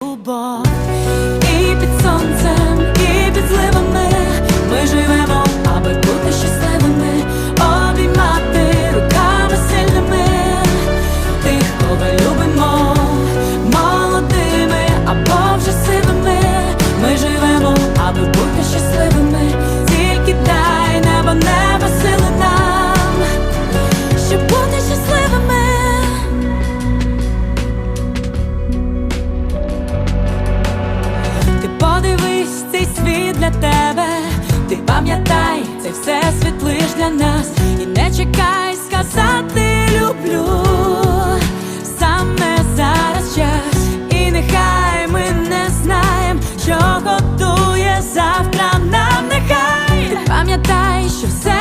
boss пам'ятай, це все світ лиш для нас, і не чекай сказати люблю. Саме зараз час, і нехай ми не знаємо, що готує завтра нам нехай. Пам'ятай, що все